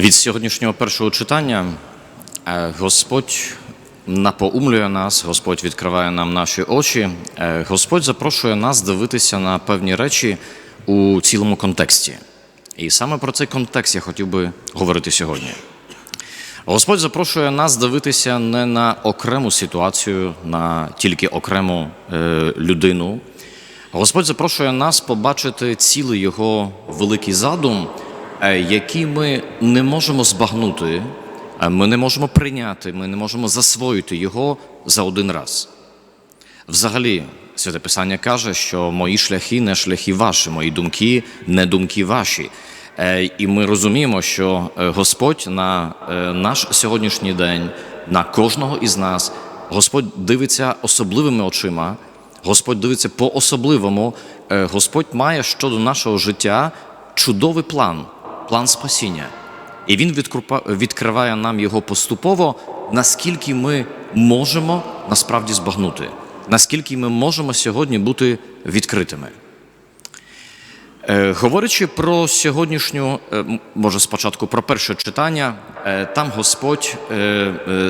Від сьогоднішнього першого читання е, Господь напоумлює нас, Господь відкриває нам наші очі, е, Господь запрошує нас дивитися на певні речі у цілому контексті. І саме про цей контекст я хотів би говорити сьогодні. Господь запрошує нас дивитися не на окрему ситуацію, на тільки окрему е, людину. Господь запрошує нас побачити цілий його великий задум, е, який ми не можемо збагнути, е, ми не можемо прийняти, ми не можемо засвоїти його за один раз. Взагалі, Святе Писання каже, що мої шляхи не шляхи ваші, мої думки не думки ваші. Е, І ми розуміємо, що Господь на наш сьогоднішній день, на кожного із нас, Господь дивиться особливими очима, Господь дивиться по-особливому. Е, Господь має щодо нашого життя чудовий план, план спасіння. І він відкриває нам його поступово, наскільки ми можемо насправді збагнути, наскільки ми можемо сьогодні бути відкритими. Е, Говорячи про сьогоднішню, е, може спочатку про перше читання, е, там Господь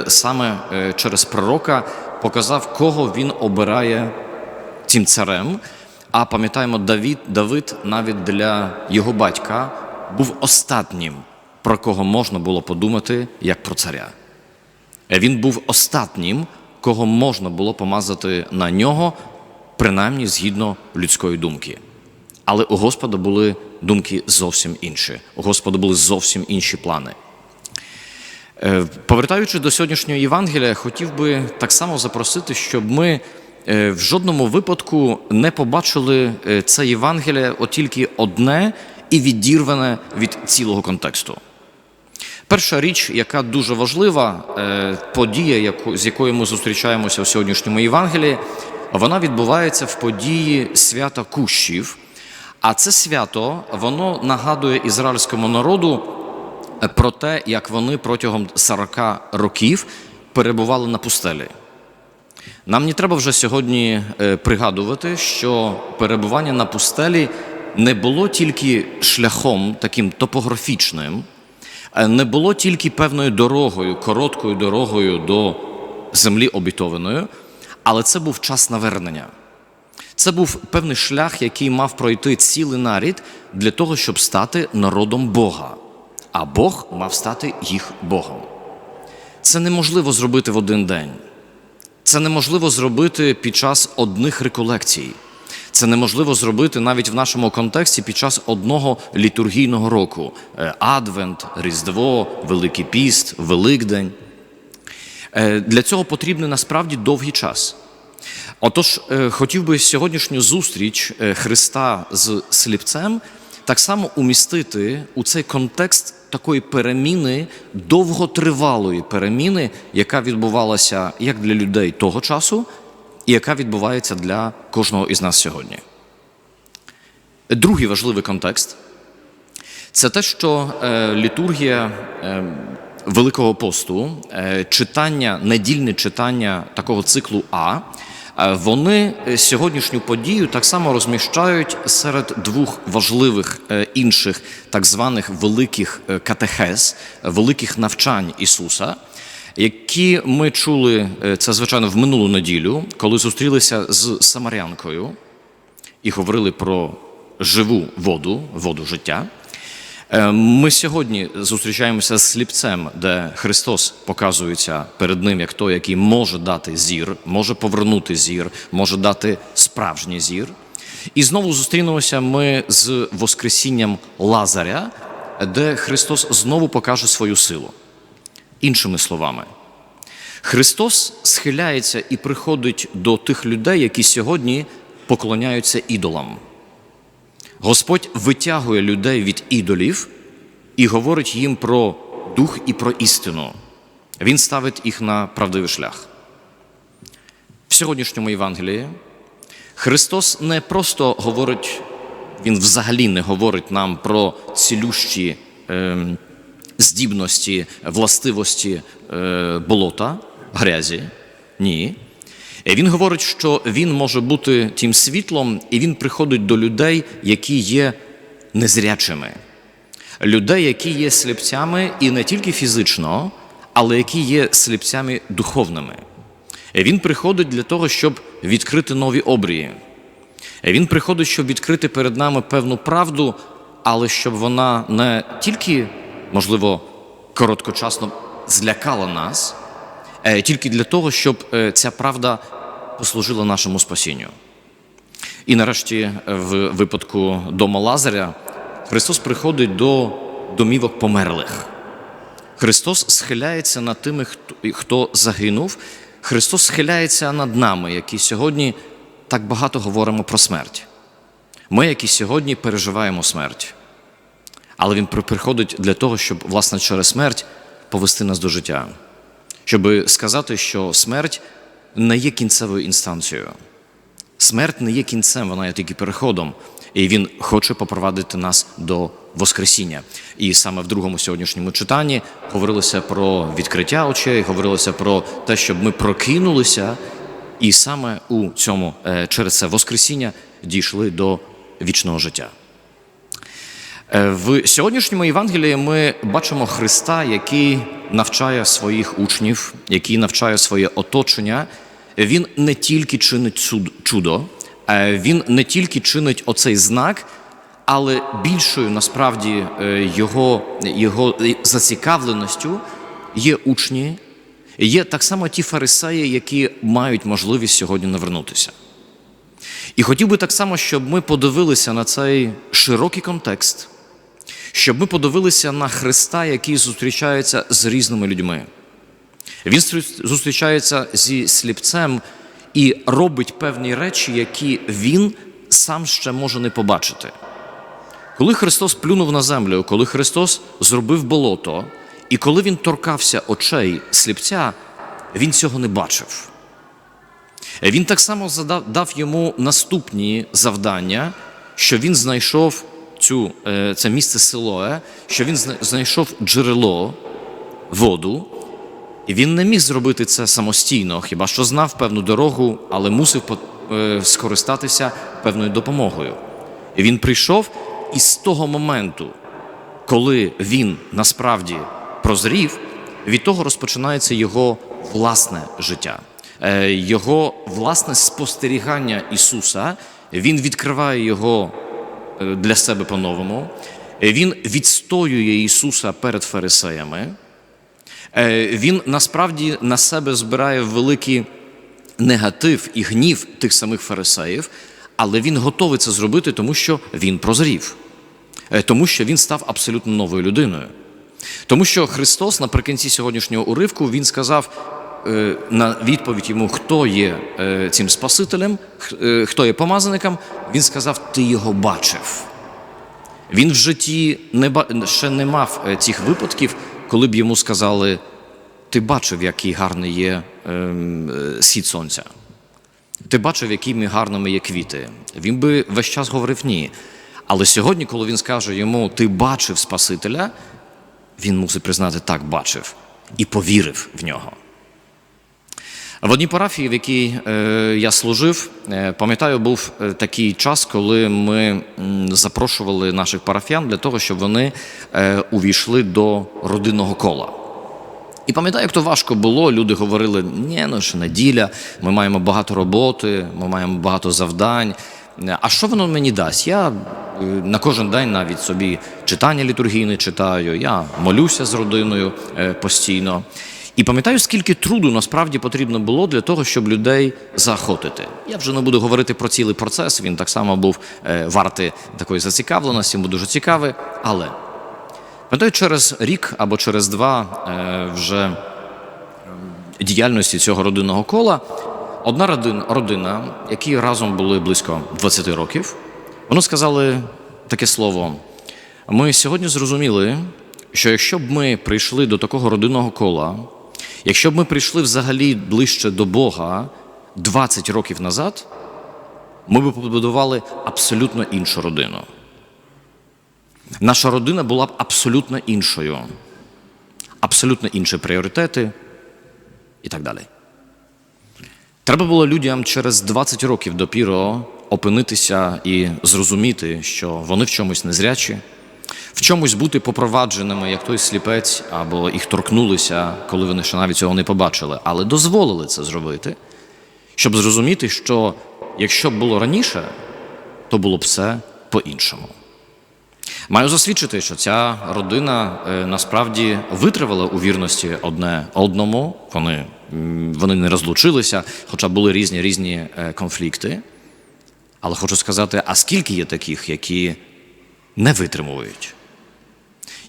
саме через пророка показав, кого він обирає цим царем. А пам'ятаємо, Давид, Давид навіть для його батька був останнім, про кого можна було подумати як про царя. Е, Він був остатнім, кого можна було помазати на нього, принаймні згідно людської думки. Але у Господа були думки зовсім інші. У Господа були зовсім інші плани. Е, Повертаючи до сьогоднішнього Євангелія, хотів би так само запросити, щоб ми е, в жодному випадку не побачили це Євангеліє от тільки одне і відірване від цілого контексту. Перша річ, яка дуже важлива, е, подія, з якою ми зустрічаємося у сьогоднішньому Євангелії, вона відбувається в події свята Кущів. А це свято воно нагадує ізраїльському народу е, про те, як вони протягом 40 років перебували на пустелі. Нам не треба вже сьогодні е, пригадувати, що перебування на пустелі не було тільки шляхом таким топографічним, е, не було тільки певною дорогою, короткою дорогою до землі обітованої, але це був час навернення. Це був певний шлях, який мав пройти цілий нарід для того, щоб стати народом Бога, а Бог мав стати їх Богом. Це неможливо зробити в один день. Це неможливо зробити під час одних реколекцій. Це неможливо зробити навіть в нашому контексті під час одного літургійного року: Е, Адвент, Різдво, Великий Піст, Великдень. Е, Для цього потрібний насправді довгий час. Отож, е, хотів би сьогоднішню зустріч Христа з сліпцем так само умістити у цей контекст такої переміни, довготривалої переміни, яка відбувалася як для людей того часу, і яка відбувається для кожного із нас сьогодні. Другий важливий контекст це те, що е, літургія е, Великого посту, е, читання, недільне читання такого циклу А, вони сьогоднішню подію так само розміщають серед двох важливих інших так званих великих катехез, великих навчань Ісуса, які ми чули е, це, звичайно, в минулу неділю, коли зустрілися з Самарянкою і говорили про живу воду, воду життя. Е, Ми сьогодні зустрічаємося з сліпцем, де Христос показується перед ним як той, який може дати зір, може повернути зір, може дати справжній зір. І знову зустрінемося ми з Воскресінням Лазаря, де Христос знову покаже свою силу. Іншими словами, Христос схиляється і приходить до тих людей, які сьогодні поклоняються ідолам. Господь витягує людей від ідолів і говорить їм про дух і про істину. Він ставить їх на правдивий шлях. В сьогоднішньому Євангелії Христос не просто говорить, Він взагалі не говорить нам про цілющі ем, здібності, властивості е, болота, грязі. Ні. Він говорить, що він може бути тим світлом, і він приходить до людей, які є незрячими, людей, які є сліпцями і не тільки фізично, але які є сліпцями духовними. Він приходить для того, щоб відкрити нові обрії. Він приходить, щоб відкрити перед нами певну правду, але щоб вона не тільки, можливо, короткочасно злякала нас, е, тільки для того, щоб е, ця правда послужила нашому спасінню. І нарешті, в випадку дома Лазаря, Христос приходить до домівок померлих. Христос схиляється над тими, хто загинув. Христос схиляється над нами, які сьогодні так багато говоримо про смерть. Ми, які сьогодні переживаємо смерть. Але Він при- приходить для того, щоб, власне, через смерть повести нас до життя, щоб сказати, що смерть не є кінцевою інстанцією. Смерть не є кінцем, вона є тільки переходом. І він хоче попровадити нас до Воскресіння. І саме в другому сьогоднішньому читанні говорилося про відкриття очей, говорилося про те, щоб ми прокинулися, і саме у цьому е, через це Воскресіння дійшли до вічного життя. Е, В сьогоднішньому Євангелії ми бачимо Христа, який навчає своїх учнів, який навчає своє оточення. Він не тільки чинить чудо, е, він не тільки чинить оцей знак, але більшою насправді е, його, його зацікавленістю є учні, є так само ті фарисеї, які мають можливість сьогодні навернутися. І хотів би так само, щоб ми подивилися на цей широкий контекст, щоб ми подивилися на Христа, який зустрічається з різними людьми. Він зустрічається зі сліпцем і робить певні речі, які він сам ще може не побачити. Коли Христос плюнув на землю, коли Христос зробив болото, і коли він торкався очей сліпця, він цього не бачив. Він так само задав, дав йому наступні завдання, що він знайшов цю, е, це місце Силоє, що він знайшов джерело, воду, і він не міг зробити це самостійно, хіба що знав певну дорогу, але мусив е, скористатися певною допомогою. І він прийшов, і з того моменту, коли він насправді прозрів, від того розпочинається його власне життя, Е, його власне спостерігання Ісуса. Він відкриває його е, для себе по-новому. Е, Він відстоює Ісуса перед фарисеями. Е, Він насправді на себе збирає великий негатив і гнів тих самих фарисеїв, але він готовий це зробити, тому що він прозрів, Е, тому що він став абсолютно новою людиною. Тому що Христос наприкінці сьогоднішнього уривку він сказав е, на відповідь йому, хто є е, цим Спасителем, е, хто є помазаником, він сказав: Ти його бачив. Він в житті не ще не мав е, цих випадків, коли б йому сказали: Ти бачив, який гарний є ем, е, схід сонця. Ти бачив, якими гарними є квіти. Він би весь час говорив ні. Але сьогодні, коли він скаже йому, ти бачив Спасителя, він мусить признати, так, бачив, і повірив в нього. В одній парафії, в якій е, я служив, е, пам'ятаю, був е, такий час, коли ми запрошували наших парафіян для того, щоб вони увійшли до родинного кола. І пам'ятаю, як то важко було. Люди говорили: ні, ну ще неділя, ми маємо багато роботи, ми маємо багато завдань. А що воно мені дасть? Я на кожен день навіть собі читання літургійне читаю, я молюся з родиною постійно. І пам'ятаю, скільки труду насправді потрібно було для того, щоб людей заохотити. Я вже не буду говорити про цілий процес. Він так само був е, вартий такої зацікавленості, був дуже цікавий. Але Пам'ятаю, через рік або через два е, вже ем, діяльності цього родинного кола одна родин, родина, які разом були близько 20 років, вони сказали таке слово: ми сьогодні зрозуміли, що якщо б ми прийшли до такого родинного кола, якщо б ми прийшли взагалі ближче до Бога 20 років назад, ми б побудували абсолютно іншу родину. Наша родина була б абсолютно іншою, абсолютно інші пріоритети і так далі. Треба було людям через 20 років допіро опинитися і зрозуміти, що вони в чомусь незрячі, в чомусь бути попровадженими, як той сліпець, або їх торкнулися, коли вони ще навіть цього не побачили, але дозволили це зробити, щоб зрозуміти, що якщо б було раніше, то було б все по-іншому. Маю засвідчити, що ця родина е, насправді витривала у вірності одне одному. Вони, вони не розлучилися, хоча були різні різні е, конфлікти. Але хочу сказати: а скільки є таких, які не витримують,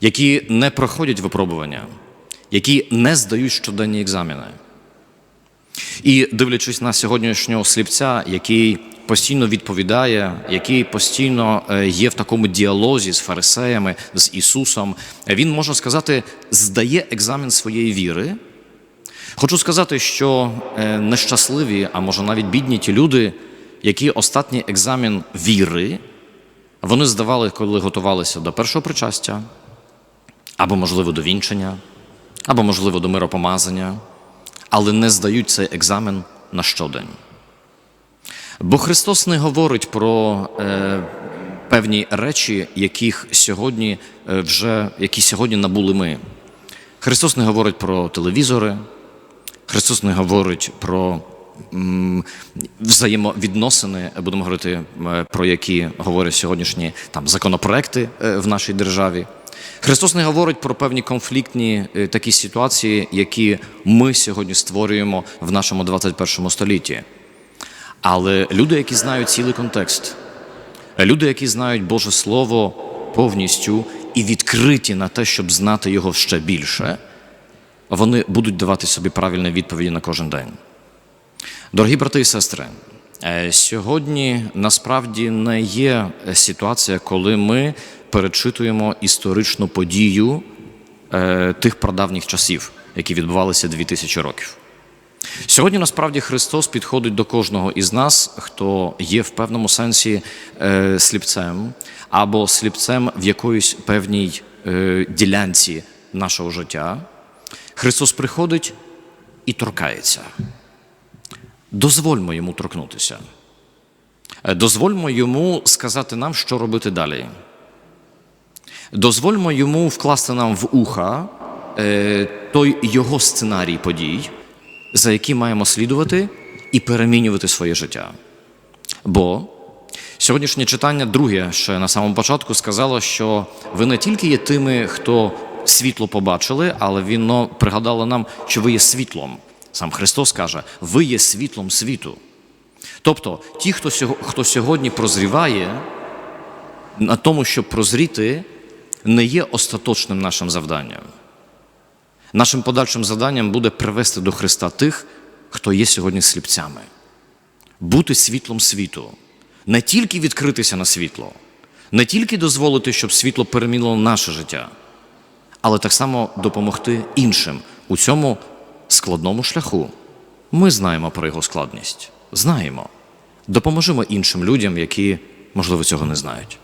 які не проходять випробування, які не здають щоденні екзамени? І дивлячись на сьогоднішнього сліпця, який постійно відповідає, який постійно е, є в такому діалозі з фарисеями, з Ісусом, він можна сказати, здає екзамен своєї віри. Хочу сказати, що е, нещасливі, а може навіть бідні ті люди, які останній екзамен віри, вони здавали, коли готувалися до першого причастя, або, можливо, до вінчення, або, можливо, до миропомазання, але не здають цей екзамен на щодень. Бо Христос не говорить про е, певні речі, яких сьогодні е, вже, які сьогодні набули ми. Христос не говорить про телевізори, Христос не говорить про взаємовідносини, будемо говорити, про які говорять сьогоднішні там, законопроекти е, в нашій державі. Христос не говорить про певні конфліктні е, такі ситуації, які ми сьогодні створюємо в нашому 21 столітті. Але люди, які знають цілий контекст, люди, які знають Боже Слово повністю і відкриті на те, щоб знати його ще більше, вони будуть давати собі правильні відповіді на кожен день. Дорогі брати і сестри, е, сьогодні насправді не є ситуація, коли ми перечитуємо історичну подію е, тих прадавніх часів, які відбувалися 2000 років. Сьогодні насправді Христос підходить до кожного із нас, хто є в певному сенсі е, сліпцем або сліпцем в якоїсь певній ділянці нашого життя. Христос приходить і торкається. Дозвольмо йому торкнутися. Е, Дозвольмо йому сказати нам, що робити далі. Дозвольмо йому вкласти нам в уха е, той його сценарій подій, за які маємо слідувати і перемінювати своє життя. Бо сьогоднішнє читання, друге, ще на самому початку, сказало, що ви не тільки є тими, хто світло побачили, але воно пригадало нам, що ви є світлом. Сам Христос каже, ви є світлом світу. Тобто, ті, хто сьогодні прозріває, на тому, щоб прозріти, не є остаточним нашим завданням. Нашим подальшим завданням буде привести до Христа тих, хто є сьогодні сліпцями, бути світлом світу, не тільки відкритися на світло, не тільки дозволити, щоб світло перемінило наше життя, але так само допомогти іншим у цьому складному шляху. Ми знаємо про його складність, знаємо. Допоможемо іншим людям, які, можливо, цього не знають.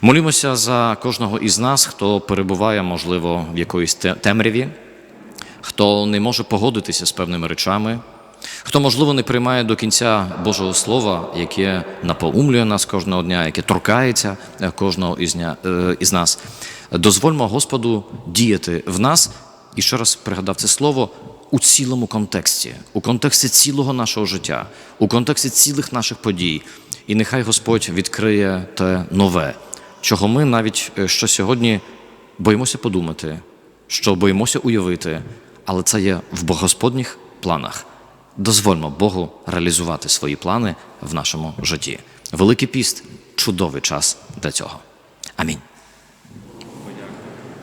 Молімося за кожного із нас, хто перебуває, можливо, в якоїсь темряві, хто не може погодитися з певними речами, хто, можливо, не приймає до кінця Божого Слова, яке наполумлює нас кожного дня, яке торкається е, кожного е, із нас. Дозвольмо Господу діяти в нас, і ще раз пригадав це слово у цілому контексті, у контексті цілого нашого життя, у контексті цілих наших подій. І нехай Господь відкриє те нове, чого ми навіть е, що сьогодні боїмося подумати, що боїмося уявити, але це є в Господніх планах. Дозвольмо Богу реалізувати свої плани в нашому житті. Великий піст чудовий час для цього. Амінь.